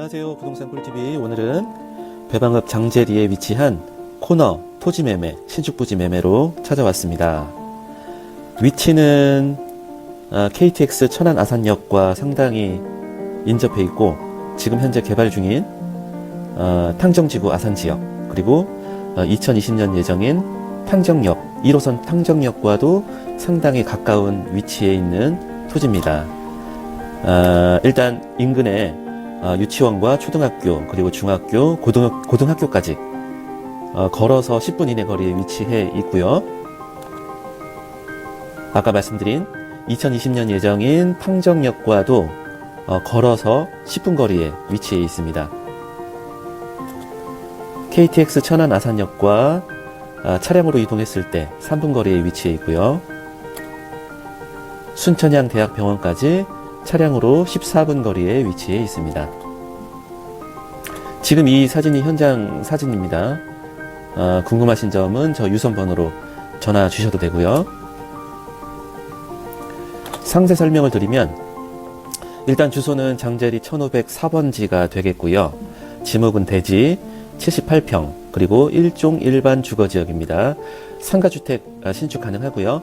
안녕하세요. 부동산 꿀TV. 오늘은 배방읍 장제리에 위치한 코너 토지 매매, 신축 부지 매매로 찾아왔습니다. 위치는 아, KTX 천안 아산역과 상당히 인접해 있고 지금 현재 개발 중인 어, 탕정지구 아산 지역 그리고 2020년 예정인 탕정역 1호선 탕정역과도 상당히 가까운 위치에 있는 토지입니다. 아, 일단 인근에 어, 유치원과 초등학교 그리고 중학교, 고등, 고등학교까지 어, 걸어서 10분 이내 거리에 위치해 있고요. 아까 말씀드린 2020년 예정인 탕정역과도 어, 걸어서 10분 거리에 위치해 있습니다. KTX 천안 아산역과 아, 차량으로 이동했을 때 3분 거리에 위치해 있고요. 순천향 대학병원까지 차량으로 14분 거리에 위치해 있습니다. 지금 이 사진이 현장 사진입니다. 아, 궁금하신 점은 저 유선 번호로 전화 주셔도 되고요. 상세 설명을 드리면 일단 주소는 장제리 1504번지가 되겠고요. 지목은 대지 78평 그리고 1종 일반 주거지역입니다. 상가주택 아, 신축 가능하고요.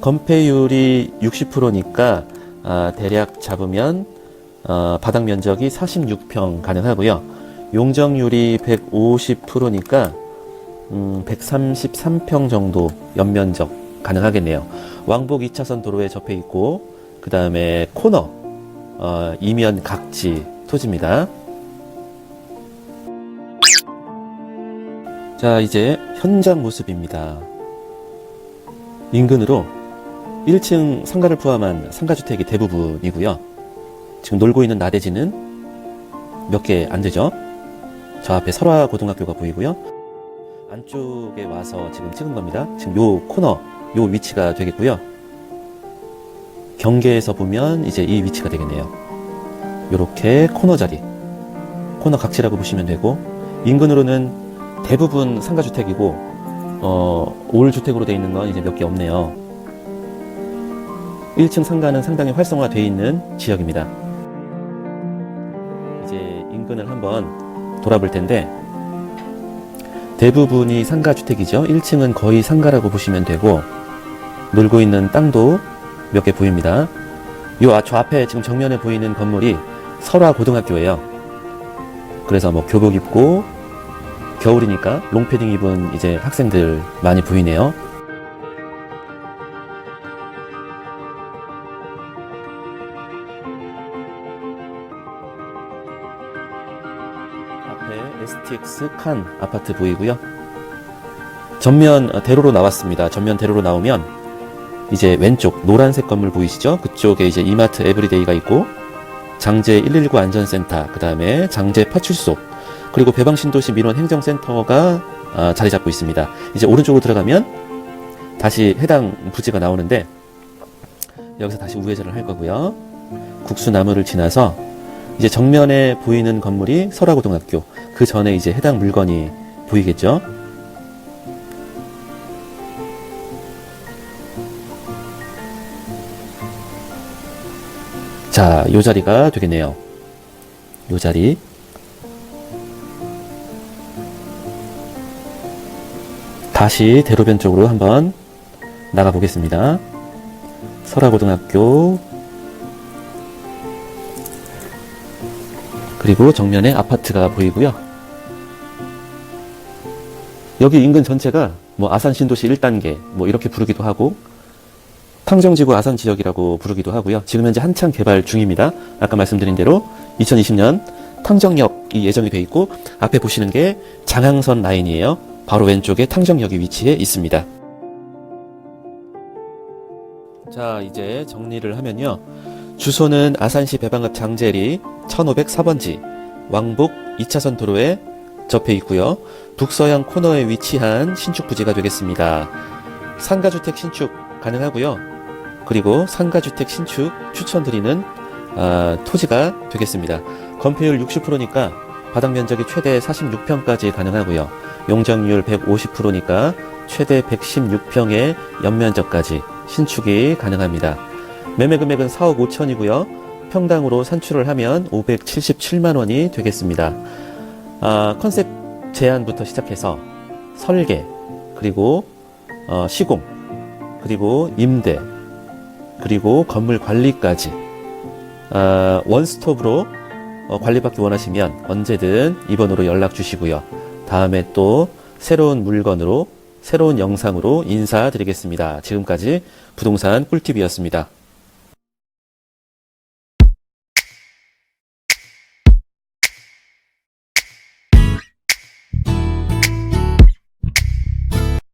건폐율이 60%니까 아, 대략 잡으면 어, 바닥 면적이 46평 가능하고요. 용적률이 150%니까 음, 133평 정도 연면적 가능하겠네요. 왕복 2차선 도로에 접해 있고 그 다음에 코너 어, 이면 각지 토지입니다. 자 이제 현장 모습입니다. 인근으로 1층 상가를 포함한 상가주택이 대부분이고요. 지금 놀고 있는 나대지는 몇 개 안 되죠. 저 앞에 설화 고등학교가 보이고요. 안쪽에 와서 지금 찍은 겁니다. 지금 요 코너, 요 위치가 되겠고요. 경계에서 보면 이제 이 위치가 되겠네요. 요렇게 코너 자리, 코너 각지라고 보시면 되고, 인근으로는 대부분 상가주택이고, 어, 올 주택으로 되어 있는 건 이제 몇 개 없네요. 1층 상가는 상당히 활성화되어 있는 지역입니다. 이제 인근을 한번 돌아볼 텐데, 대부분이 상가주택이죠. 1층은 거의 상가라고 보시면 되고, 놀고 있는 땅도 몇 개 보입니다. 요, 아, 저 앞에 지금 정면에 보이는 건물이 설화 고등학교예요. 그래서 뭐 교복 입고, 겨울이니까 롱패딩 입은 이제 학생들 많이 보이네요. 앞에 STX 칸 아파트 보이고요. 전면 어, 대로로 나왔습니다. 전면 대로로 나오면 이제 왼쪽 노란색 건물 보이시죠? 그쪽에 이제 이마트 에브리데이가 있고 장제 119 안전센터, 그 다음에 장제 파출소, 그리고 배방신도시 민원 행정센터가 아, 자리 잡고 있습니다. 이제 오른쪽으로 들어가면 다시 해당 부지가 나오는데 여기서 다시 우회전을 할 거고요. 국수나무를 지나서 이제 정면에 보이는 건물이 설화고등학교, 그 전에 이제 해당 물건이 보이겠죠? 자, 요 자리가 되겠네요. 요 자리. 다시 대로변 쪽으로 한번 나가 보겠습니다. 설화고등학교. 그리고 정면에 아파트가 보이고요. 여기 인근 전체가 뭐 아산 신도시 1단계 뭐 이렇게 부르기도 하고 탕정지구 아산 지역이라고 부르기도 하고요. 지금 현재 한창 개발 중입니다. 아까 말씀드린 대로 2020년 탕정역이 예정이 돼 있고 앞에 보시는 게 장항선 라인이에요. 바로 왼쪽에 탕정역이 위치해 있습니다. 자, 이제 정리를 하면요. 주소는 아산시 배방읍 장제리 1504번지 왕복 2차선 도로에 접해 있고요. 북서양 코너에 위치한 신축 부지가 되겠습니다. 상가주택 신축 가능하고요. 그리고 상가주택 신축 추천드리는 아, 토지가 되겠습니다. 건폐율 60%니까 바닥 면적이 최대 46평까지 가능하고요. 용적률 150%니까 최대 116평의 연면적까지 신축이 가능합니다. 매매 금액은 4억 5천이고요. 평당으로 산출을 하면 577만 원이 되겠습니다. 아, 컨셉 제안부터 시작해서 설계, 그리고 어, 시공, 그리고 임대, 그리고 건물 관리까지 아, 원스톱으로 어, 관리받기 원하시면 언제든 이번으로 연락 주시고요. 다음에 또 새로운 물건으로 새로운 영상으로 인사드리겠습니다. 지금까지 부동산 꿀팁이었습니다.